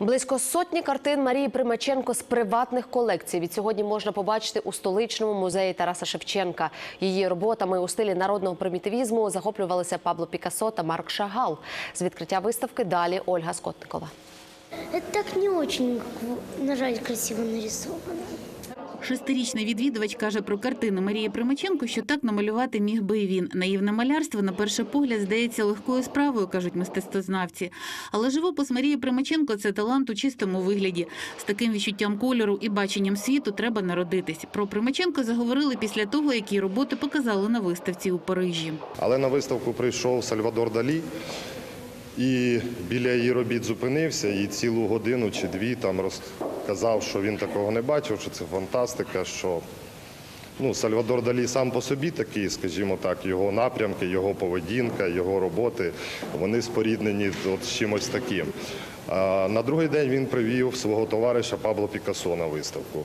Близько сотні картин Марії Примаченко з приватних колекцій від сьогодні можна побачити у столичному музеї Тараса Шевченка. Її роботами у стилі народного примітивізму захоплювалися Пабло Пікассо та Марк Шагал. З відкриття виставки далі Ольга Скотникова. Это так не очень, на жаль, красиво нарисовано. Шестирічний відвідувач каже про картину Марії Примаченко, що так намалювати міг би і він. Наївне малярство на перший погляд здається легкою справою, кажуть мистецтвознавці. Але живопис Марії Примаченко це талант у чистому вигляді. З таким відчуттям кольору і баченням світу треба народитись. Про Примаченко заговорили після того, як роботи показали на виставці у Парижі. Але на виставку прийшов Сальвадор Далі і біля її робіт зупинився і цілу годину чи дві там розказав, що він такого не бачив, що це фантастика, що ну, Сальвадор Далі сам по собі такий, скажімо так, його напрямки, його поведінка, його роботи, вони споріднені от з чимось таким. А на другий день він привів свого товариша Пабло Пікассо на виставку.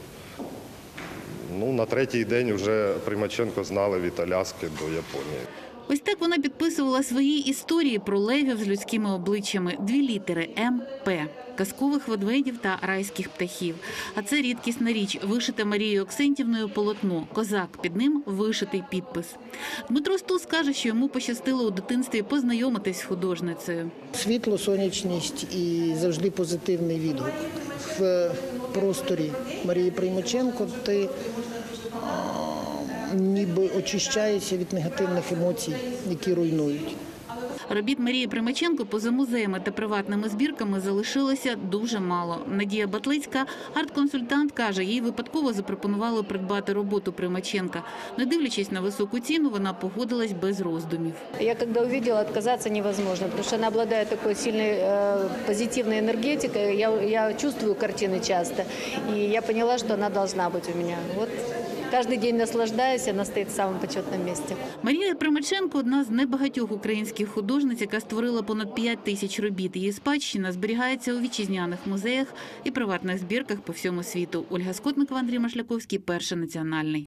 Ну, на третій день вже Примаченко знали від Аляски до Японії. Ось так вона підписувала свої історії про левів з людськими обличчями. Дві літери М, П. Казкових ведмедів та райських птахів. А це рідкісна річ, вишите Марією Оксентівною полотно. Козак під ним вишитий підпис. Дмитро Стус каже, що йому пощастило у дитинстві познайомитись з художницею. Світло, сонячність і завжди позитивний відгук. В просторі Марії Приймаченко ти ніби очищаєшся від негативних емоцій, які руйнують. Робіт Марії Примаченко поза музеями та приватними збірками залишилося дуже мало. Надія Батлицька, арт-консультант, каже, їй випадково запропонували придбати роботу Примаченка. Не дивлячись на високу ціну, вона погодилась без роздумів. Я когда увидела, отказаться невозможно, потому что она обладает такой сильной э, позитивной энергетикой. Я, я чувствую картины часто, и я поняла, что она должна быть у меня. Вот каждый день наслаждаюся, вона стоїть в самому почетному місці. Марія Примаченко – одна з небагатьох українських художниць, яка створила понад 5 тисяч робіт. Її спадщина зберігається у вітчизняних музеях і приватних збірках по всьому світу. Ольга Скотникова, Андрій Машляковський, Перший національний.